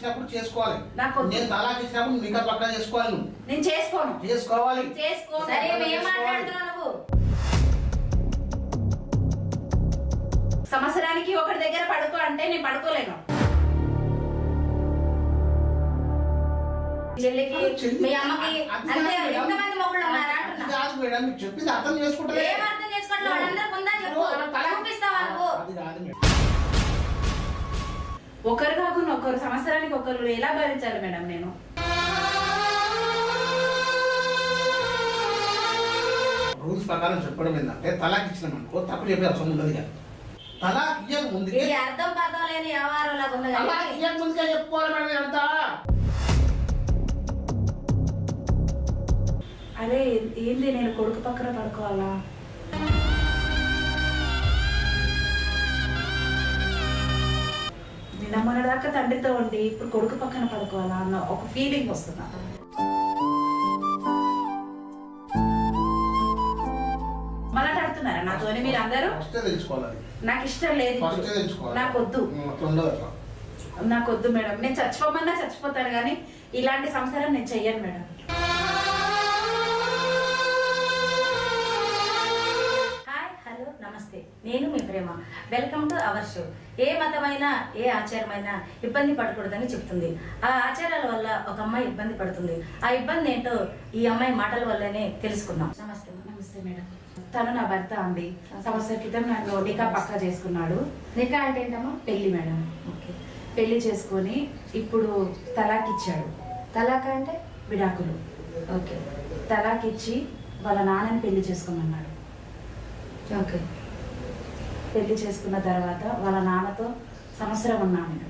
ఇచ్చినప్పుడు చేసుకోవాలి. నాకు. నేను తలాక్ ఇచ్చినప్పుడు నికా పక్కా చేసుకోవాలి నువ్వు. నేను చేసుకోను. చేసుకోవాలి. చేసుకోను. సరే ఏం. మాట్లాడుతున్నావు నువ్వు? సంవత్సరానికి ఒకటి దగ్గర పడుకో అంటే నేను పడుకోలేను. చెల్లికి చెల్లి- మీ అమ్మకి మేడం. ఎంతమంది మొగుళ్ళు ఉన్నారా అంటున్నా. కాదు మేడం మీకు చెప్పింది అర్థం చేసుకుంటే ఏం అర్థం చేసుకోవట్లేదు? చెప్పు. చూపిస్తావా నువ్వు? అది కాదు మేడం. ఒకరు కాకుండా ఒకరు సంవత్సరానికి ఒకరు ఎలా భరించాలి మేడం నేను? రూల్స్ ప్రకారం చెప్పడం ఏంటంటే తలాక్ ఇచ్చినాం అనుకో తప్పు చెప్పే అవసరం ఉండదు ఇక తలాక్ ఇయ్యక ముందుకే ఇది అర్థం పర్థం లేని వ్యవహారం లాగా ఉంది తలాక్ కానీ ఇయ్యక ముందుకే చెప్పుకోవాలి మేడం ఇదంతా. అరే ఏంది నేను కొడుకు పక్కన పడుకోవాలా? నిన్న మొన్నటిదాకా తండ్రితో ఉండి ఇప్పుడు కొడుకు పక్కన పడుకోవాలా అన్న ఒక ఫీలింగ్ వస్తుంది. మాట్లాడుతున్నారా నాతోని మీరు అందరూ. నాకు ఇష్టం లేదు వద్దు. నాకు వద్దు మేడం. నేను చచ్చిపోమన్నా చచ్చిపోతాను కానీ ఇలాంటి సంసారం నేను చెయ్యను మేడం. నేను మీ ప్రేమ. వెల్కమ్ టు అవర్ షో ఏ మతమైనా ఏ ఆచారమైనా ఇబ్బంది పడకూడదని చెప్తుంది. ఆ ఆచారాల వల్ల ఒక అమ్మాయి ఇబ్బంది పడుతుంది. ఆ ఇబ్బంది ఏంటో ఈ అమ్మాయి మాటల వల్లనే తెలుసుకుందాం. నమస్తే నమస్తే మేడం. తను నా భర్త అండి. సంవత్సరం క్రితం నన్ను నికా పక్కా చేసుకున్నాడు. నికా అంటే ఏంటమ్మా? పెళ్ళి మేడం. ఓకే. పెళ్ళి చేసుకొని ఇప్పుడు తలాక్ ఇచ్చాడు తలాక అంటే విడాకులు. ఓకే. తలాక్ ఇచ్చి వాళ్ళ నాన్నని పెళ్ళి చేసుకోమన్నాడు. ఓకే. పెళ్ళి చేసుకున్న తర్వాత వాళ్ళ నాన్నతో సంవత్సరం ఉన్నాను. నేను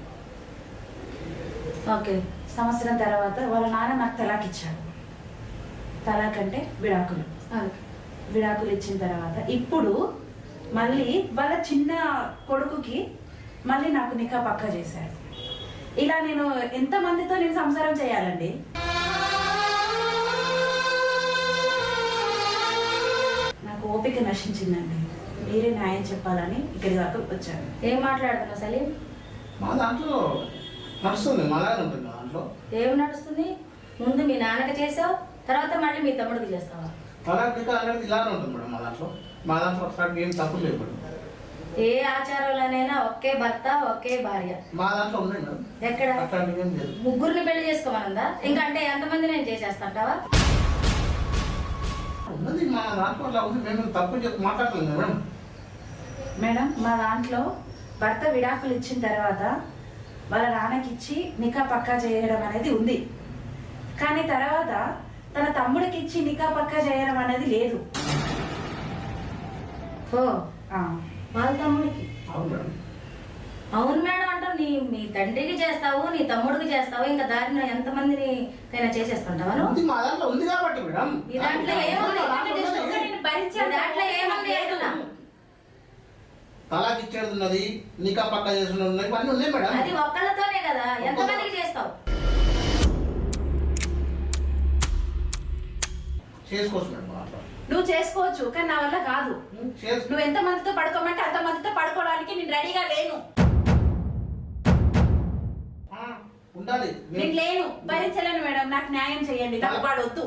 ఓకే సంవత్సరం తర్వాత వాళ్ళ నాన్న నాకు తలాక్ ఇచ్చాడు తలాక్ అంటే విడాకులు. విడాకులు ఇచ్చిన తర్వాత ఇప్పుడు మళ్ళీ వాళ్ళ చిన్న కొడుకుకి మళ్ళీ నాకు నికా పక్కా చేశాడు ఇలా నేను ఎంత మందితో నేను సంసారం చేయాలండి? నాకు ఓపిక నశించిందండి. మీరే న్యాయం చెప్పాలని ఇక్కడి వరకు వచ్చాను ఏం మాట్లాడుతున్నావు సలీం? మా దాంట్లో నడుస్తుంది మా దాంట్లో ఉంటుంది మా దాంట్లో. ఏం నడుస్తుంది? ముందు మీ నాన్నకి చేసావు తర్వాత మళ్ళీ మీ తమ్ముడికి చేస్తావా? తలాక్ అనేది ఇలానే ఉంటుంది మేడం మా దాంట్లో. మా దాంట్లో అట్లాంటి ఏం తప్పు లేదు మేడం ఏ ఆచారంలోనైనా ఒకే భర్త ఒకే భార్య. మా దాంట్లో ఉన్నాయి మేడం. ఎక్కడ? అట్లాంటివి ఏం లేదు. ముగ్గురిని పెళ్ళి చేసుకోమనుందా? ఇంకా అంటే ఎంతమంది నేను చేసేస్తాంటావా? ఉన్నది మా దాంట్లో ఉంది మేము తప్పు చెప్పి మాట్లాడలేదు మేడం. మేడం మా దాంట్లో భర్త విడాకులు ఇచ్చిన తర్వాత వాళ్ళ నాన్నకి ఇచ్చి నికా పక్కా చేయడం అనేది ఉంది. కానీ తర్వాత తన తమ్ముడికి ఇచ్చి నికా పక్కా చేయడం అనేది లేదు. ఓ ఆ, వాళ్ళ తమ్ముడికి? అవును మేడం. అంటావు నీ మీ తండ్రికి చేస్తావు నీ తమ్ముడికి చేస్తావు ఇంకా దారిన ఎంతమందిని కైనా చేసేస్తుంటావా నువ్వు? ఉంది మా దాంట్లో ఉంది కాబట్టి మేడం. దాంట్లో ఏముంది? దాంట్లో భరించే ఏముంది? అంటున్నా? తలాక్ ఇచ్చేది ఉన్నది నికా పక్క చేసిన ఉన్నది ఇవన్నీ ఉన్నాయి మేడం. అది ఒక్కళ్ళతోనే కదా ఎంతమందికి చేస్తావు? చేసుకోవచ్చు మేడం నువ్వు చేసుకోవచ్చు కానీ నా వల్ల కాదు. నువ్వు ఎంత మందితో పడుకోమంటే అంత మందితో పడుకోవడానికి నేను రెడీగా లేను. ఉండాలి. నేను లేను. భరించలేను మేడం. నాకు న్యాయం చేయండి. నాకు వాడు వద్దు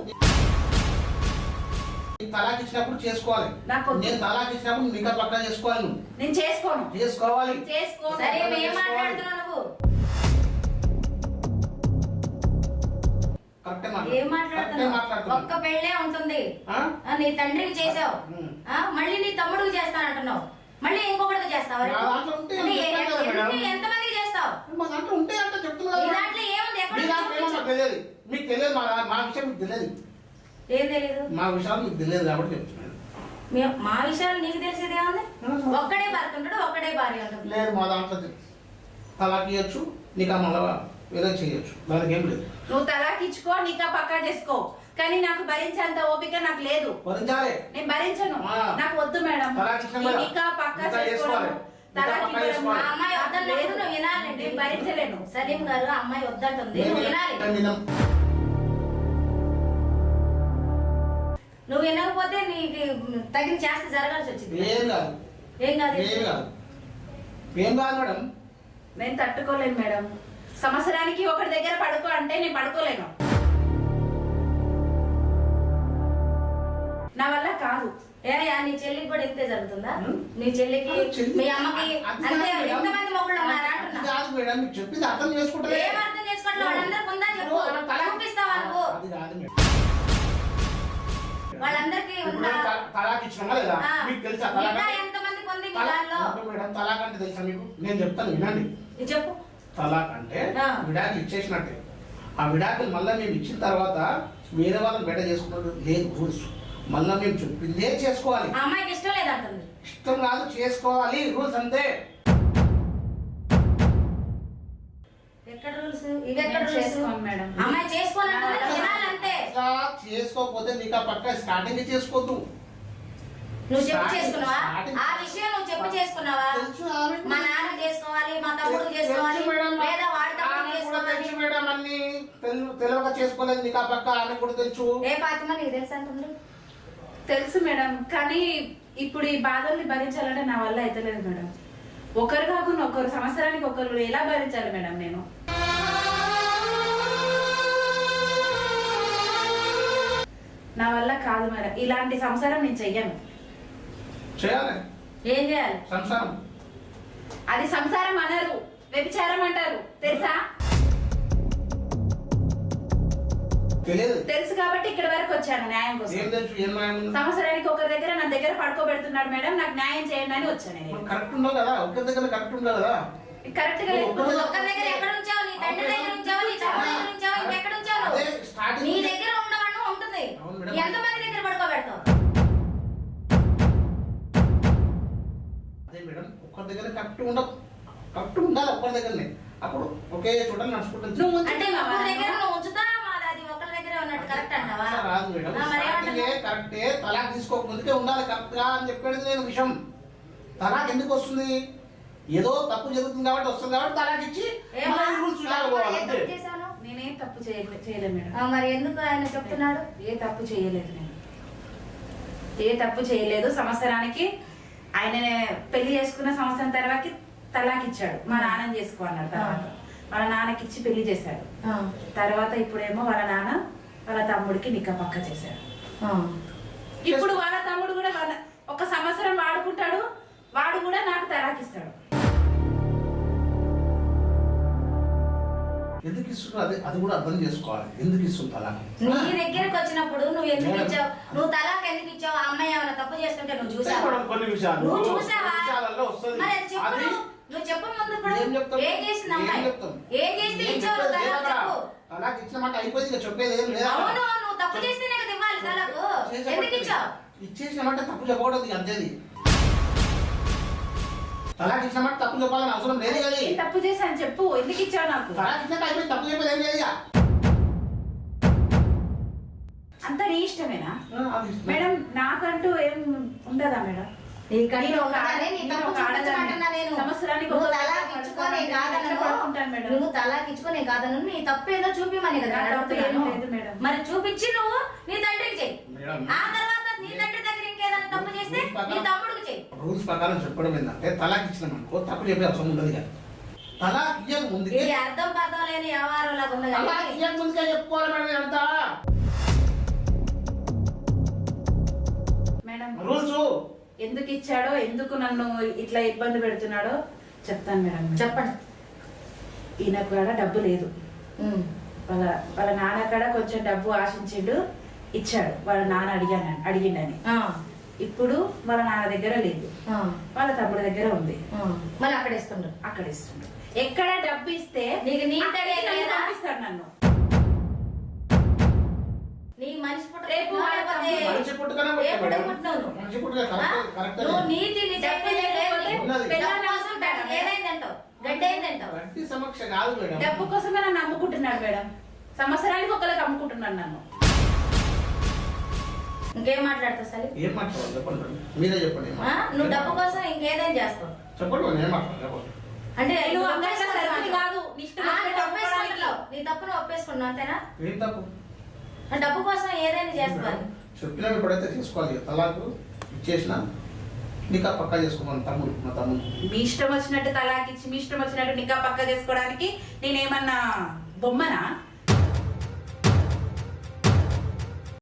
ఈ తలాక్ ఇచ్చినప్పుడు చేసుకోవాలి. నేను తలాక్ ఇచ్చినప్పుడు నికా పక్క చేసుకోవాలి నువ్వు. నేను చేసుకోను. చేసుకోవాలి. చేసుకోను. సరే ఏం మాట్లాడుతున్నావు నువ్వు? కరెక్టే ఏం మాట్లాడు కరెక్టే మాట్లాడుతున్నావు. మాట్లాడుతున్నావు ఒక్క పెళ్ళే ఉంటుంది. నీ తండ్రికి చేసావు. మళ్ళీ నీ తమ్ముడికి చేస్తానంటున్నావు. మళ్ళీ ఇంకొకటికి చేస్తావా? నా దాంట్లో ఉంటే అంటే నేను ఎ- చెప్పాను కదా ఎన్ని- మేడం. ఎంతమందికి చేస్తావు? దాంట్లో ఏముంది? తెలియదు. మీకు తెలియదు మా విషయం మీకు తెలియదు. ఏం తెలీదు? మా విషయాలు మీకు తెలియదు కాబట్టి చెప్తున్నాను మీ- మా విషయాలు నీకు తెలిసేది ఏముంది? ఒక్కడే భర్త ఉంటాడు ఒక్కడే భార్య ఉంటుంది. లేదు మా దాంట్లో తలాక్ ఇవ్వచ్చు నీకు మళ్ళా వేరే చేయొచ్చు దానికి ఏం లేదు. నువ్వు తలాక్ ఇచ్చుకో నీకా పక్కా చేసుకో. కానీ నాకు భరించేంత ఓపిక నాకు లేదు. భరించాలి. నేను భరించను. నాకు వద్దు మేడం. నికా పక్కా చేసుకోవాలి. అమ్మాయి వద్దన్నప్పుడు లేదు. నువ్వు వినాలండి భరించలేను. సలీం గారు అమ్మాయి వద్దంటుంది వినాలి. నువ్వు వినకపోతే నీకు తగిన చేస్తే జరగాల్సి వచ్చింది. ఏం కాదు. ఏం కాదు? ఏం కాదు. ఏం కాదు మేడం? నేను తట్టుకోలేను మేడం. సంవత్సరానికి ఒకటి దగ్గర పడుకో అంటే నేను పడుకోలేను. నా వల్ల కాదు. ఏమయ్యా నీ చెల్లికి కూడా ఇంతే జరుగుతుందా? నీ చెల్లికి చెల్లి- మీ అమ్మకి మేడం. ఎంతమంది మొగుళ్ళు ఉన్నారా అది అంటున్నా కాదు మేడం. మీకు చెప్పింది అర్థం చేసుకుంటే ఏం అర్థం చేసుకోవట్లేదు? వాళ్ళందరికి ఉందా చెప్పు. చూపిస్తావా నువ్వు? వాళ్ళందరికీ ఇప్పుడు ఉందా త- తలాక్ ఇచ్చినామా లేదా? ఆ. మీకు తెలుసా తలాక్ ఇంకా అంటే? తలాక్ మేడం తలాక్ అంటే తెలుసా మీకు? నేను చెప్తాను వినండి. ఇది చెప్పు. తలాక్ అంటే ఆ. విడాకులు ఇచ్చేసినట్టే. ఆ విడాకులు మళ్ళీ మేము ఇచ్చిన తర్వాత వేరే వాళ్ళని బెట చేసుకున్నది లేదు రూల్స్. మళ్ళీ మేము చెప్పిందే చేసుకోవాలి. ఆ అమ్మాయికి ఇష్టం లేదంటుంది ఇష్టం కాదు చేసుకోవాలి. రూల్స్ అంతే. ఎక్కడ రూల్స్? ఇవి ఎక్కడ రూల్స్? చేసుకోను మేడం. అమ్మాయి చేసుకోవాలంటే అట్లా చేసుకోకపోతే నీకు ఆ పక్క స్టార్టింగ్ చేసుకోవద్దు నువ్వు చెప్పు చేసుకున్నావా? ఆ విషయం నువ్వు చెప్పు చేసుకున్నావా. మా నాన్న చేసుకోవాలి మా తమ్ముడు చేసుకోవాలి. లేదా వాడి తమ్ముడు చేసుకోవాలి. మేడం అన్ని. తెలు- తెలియక చేసుకోలేదు నీకు ఆ పక్క ఆమె కూడా తెలుసు. ఏ ఫాతిమా నీకు తెలుసు అంటుంది తెలుసు మేడం కానీ ఇప్పుడు ఈ బాధల్ని భరించాలంటే నా వల్ల అయితలేదు మేడం. ఒకరు కాకుండా ఒకరు సంవత్సరానికి ఒకరు ఎలా భరించాలి మేడం నేను? కాదు మేడం. ఇలాంటి సంసారం నేను చెయ్యను. చేయాలి. ఏం చేయాలి? సంసారం. అది సంసారం అనరు. వ్యభిచారం అంటారు. తెలుసా? తెలుసు కాబట్టి ఇక్కడ వరకు వచ్చాను న్యాయం కోసం? సంవత్సరానికి ఒకరి దగ్గర నా దగ్గర పడుకోబెడుతున్నాడు మేడం. నాకు న్యాయం చేయండి అని వచ్చాను కరెక్ట్ ఉండవు కదా? ఒక్క దగ్గర కరెక్ట్ కదా? కరెక్ట్గా ఒక్కరి దగ్గర ఎక్కడ ఉంచావు? నీ తండ్రి దగ్గర ఉంచావు? నీ దగ్గర ఉంచావు? ఉంచావు? నీ దగ్గర మేడం. ఎంతమంది దగ్గర పడుకోబెడతావు అదే మేడం ఒక్కరి దగ్గర కరెక్ట్ కరెక్ట్ ఉండాలి ఒక్కరి దగ్గరనే అప్పుడు ఒకే చోట నడుచుకుంటుంది నువ్వు అంటే ఉంచుతున్నావా ముగ్గురు దగ్గర నన్ను? నువ్వు ఉంచుతా మాది అది ఒకరి దగ్గర ఉన్నట్టు కరెక్ట్ అంటావా అట్లా రాదు మేడం ఆ, మరి స్టార్టింగే ఏమంటావు? కరెక్టే తలాక్ తీసుకోకముందుకే ఉండాలి కరెక్ట్గా అని చెప్పేది నేను విషయం తలాక్ ఎందుకు వస్తుంది ఏదో తప్పు జరుగుతుంది కాబట్టి వస్తుంది కాబట్టి తలాక్ ఇచ్చి? మళ్ళీ rules లాగా పోవాలి ఏం అంతే. తప్పు చేశాను? తప్పు చేయలే చేయలేదు మేడం. మరి ఎందుకు ఆయన చెప్తున్నాడు? ఏ తప్పు చేయలేదు నేను. ఏ తప్పు చేయలేదు. సంవత్సరానికి ఆయన పెళ్ళి చేసుకున్న సంవత్సరం తర్వాత తలాకి ఇచ్చాడు మా నాన్న చేసుకో అన్నాడు తర్వాత. వాళ్ళ నాన్నకి ఇచ్చి పెళ్ళి చేశాడు. తర్వాత ఇప్పుడేమో వాళ్ళ నాన్న వాళ్ళ తమ్ముడికి నిక్క పక్క చేశాడు. ఇప్పుడు వాళ్ళ తమ్ముడు కూడా వాళ్ళ ఒక సంవత్సరం వాడుకుంటాడు. వాడు కూడా నాకు తలాకిస్తాడు. ఎందుకు ఇస్తున్నారు అది అది కూడా అర్థం చేసుకోవాలి. ఎందుకు ఇస్తుంది తలాక్ నీ దగ్గరకు వచ్చినప్పుడు నువ్వు ఎందుకు. ఇచ్చావు? నువ్వు తలాక్ ఎందుకు ఇచ్చావు? ఆ అమ్మాయి ఏమైనా తప్పు చేస్తుంటే నువ్వు చూసావా? మేడం, కొన్ని విషయాలు. నువ్వు చూసావా? కొన్ని విషయాలలో వస్తుంది. మరి అది చెప్పు అది నువ్వు. నువ్వు చెప్పు ముందు ఇప్పుడు. ఏం చెప్తాం? ఏం చేసింది ఏం అమ్మాయి? చెప్తాం? ఏం చేస్తే ఏం ఇచ్చావు తలాక్? చెప్పు. తలాక్ అయిపోయింది ఇక చెప్పేది ఏం లేదా? అవును నువ్వు తప్పు చేస్తేనే కదా ఇవ్వాలి తలాకు. ఎందుకు ఇచ్చావు? ఇచ్చేసినమాట తప్పు చెప్పకూడదు ఇక అంతేది. తలాక్ తప్పు చెప్పాలని అవసరం లేదు కదా ఏం తప్పు చేశాను చెప్పు ఎందుకు ఇచ్చావు నాకు తలాక్ ఇచ్చినాక అయిపోయింది తప్పు చెప్పేది ఏం లేదు ఇక. అంత నీ ఇష్టమేనా ఆ, అది ఇష్టం. మేడం నాకంటూ ఏం ఉండదా మేడం నేను ఒక నీ నేను తప్పు ఒక చూపించమంటున్నా నేను. సంవత్సరానికి నువ్వు ఒక తలాక్ పడుకుంటాను ఇచ్చుకొని మేడం. కాదనను. ఎక్కడ పడుకుంటాను మేడం? నువ్వు తలాక్ ఇచ్చుకొని కాదను నీ తప్పు ఏదో చూపిమని కదా నా నేను తప్పు ఏం అడుగుతున్నాను. లేదు మేడం. మరి చూపించి నువ్వు నీ తండ్రికి చెయ్యి మేడం. ఆ తర్వాత నీ తండ్రి దగ్గర తప్పు చేస్తే నీ తమ్ముడికి చెయ్యి. రూల్స్ ప్రకారం చెప్పడం ఏంటంటే తలాక్ ఇచ్చినాం అనుకో తప్పు చెప్పే అవసరం ఉండదు ఇక తలాక్ ఇయ్యక ముందుకే ఇది అర్థం పర్థం లేని వ్యవహారం లాగా ఉంది తలాక్ ఇయ్యక ముందుకే చెప్పుకోవాలి మేడం ఇదంతా. Madam rules. ఎందుకు ఇచ్చాడో ఎందుకు నన్ను ఇట్లా ఇబ్బంది పెడుతున్నాడో చెప్తాను మేడం. చెప్పండి. ఈయన కూడా డబ్బు లేదు. వాళ్ళ వాళ్ళ నాన్న కాడ కొంచెం డబ్బు ఆశించిండు ఇచ్చాడు. వాళ్ళ నాన్న అడిగాను అడిగిండని. ఇప్పుడు వాళ్ళ నాన్న దగ్గర లేదు. ఆ, వాళ్ళ తమ్ముడి దగ్గర ఉంది. మరి అక్కడ ఇస్తుండ్రు. అక్కడ ఇస్తుండు ఎక్కడ డబ్బు ఇస్తే నీకు నీ? పంపిస్తాడు నన్ను. నీ మనిషి పుట్ట రేపు మనిషి పుట్టుకనే. పుట్టినావు నువ్వు? మనిషి పుట్టుక ఆ? కరెక్ట్. కరెక్ట్ నువ్వు నీతి కోసం ఏదైందంటావు? గడ్డి అయిందంటావు గట్టి సమక్ష కాదు మేడం. డబ్బు కోసమే నన్ను అమ్ముకుంటున్నాడు మేడం. సంవత్సరానికి ఒకరికి అమ్ముకుంటున్నాడు నన్ను. ఇంకేం మాట్లాడతావు సరే ఏం మాట్లాడాలి చెప్పండి. మీరే చెప్పండి. ఏం ఆ? మాట్లాడాలి? నువ్వు డబ్బు కోసం ఇంకేదైనా చేస్తావు. చెప్పండి ఏం మాట్లాడాలి చెప్పండి. అంటే నువ్వు నువ్వు. సరుకులు కాదు, నీ ఇష్టం ఆ, నువ్వు ఒప్పేసుకుంటున్నావు. నీ తప్పును ఒప్పేసుకున్నావు అంతేనా? ఏం తప్పు ఆ డబ్బు కోసం ఏదైనా చేస్తాను చెప్పినా ఇప్పుడైతే తీసుకోవాలి తలాకు ఇచ్చేసిన నికా పక్కా చేసుకోమని తమ్ముడు మా తమ్ముడు. మీ ఇష్టం వచ్చినట్టు తలాకిచ్చి మీ ఇష్టం వచ్చినట్టు నికా పక్క చేసుకోవడానికి నేనేమన్నా బొమ్మనా?